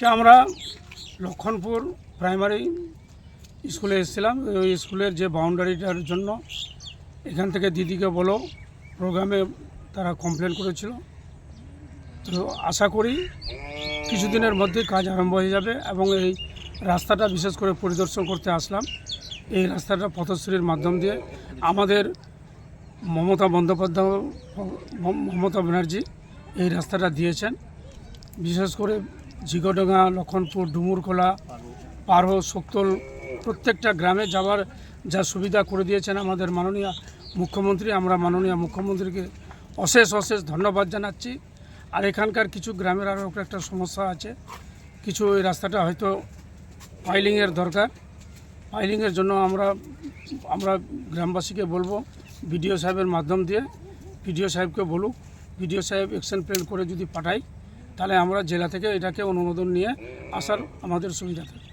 আজকে আমরা লক্ষণপুর প্রাইমারি স্কুলে এসেছিলাম। ওই স্কুলের যে বাউন্ডারিটার জন্য এখান থেকে দিদিকে বলো, প্রোগ্রামে তারা কমপ্লেন করেছিল। তো আশা করি কিছুদিনের মধ্যে কাজ আরম্ভ হয়ে যাবে এবং এই রাস্তাটা বিশেষ করে পরিদর্শন করতে আসলাম। এই রাস্তাটা পথশ্রীর মাধ্যম দিয়ে আমাদের মমতা বন্দ্যোপাধ্যায়, মমতা ব্যানার্জি এই রাস্তাটা দিয়েছেন। বিশেষ করে ঝিগোডাঙ্গা লক্ষণপুর ডুমুরখোলা পারো, শক্তল, প্রত্যেকটা গ্রামে যাওয়ার যা সুবিধা করে দিয়েছেন আমাদের মাননীয় মুখ্যমন্ত্রী, আমরা মাননীয় মুখ্যমন্ত্রীকে অশেষ অশেষ ধন্যবাদ জানাচ্ছি। আর এখানকার কিছু গ্রামের আরও একটা সমস্যা আছে। কিছু এই রাস্তাটা হয়তো পাইলিংয়ের দরকার। পাইলিংয়ের জন্য আমরা আমরা গ্রামবাসীকে বলব, বিডিও সাহেবের মাধ্যম দিয়ে, বিডিও সাহেবকে বলুক, বিডিও সাহেব অ্যাকশন প্ল্যান করে যদি পাঠাই তাহলে আমরা জেলা থেকে এটাকে অনুমোদন নিয়ে আসার আমাদের সুবিধা থাকে।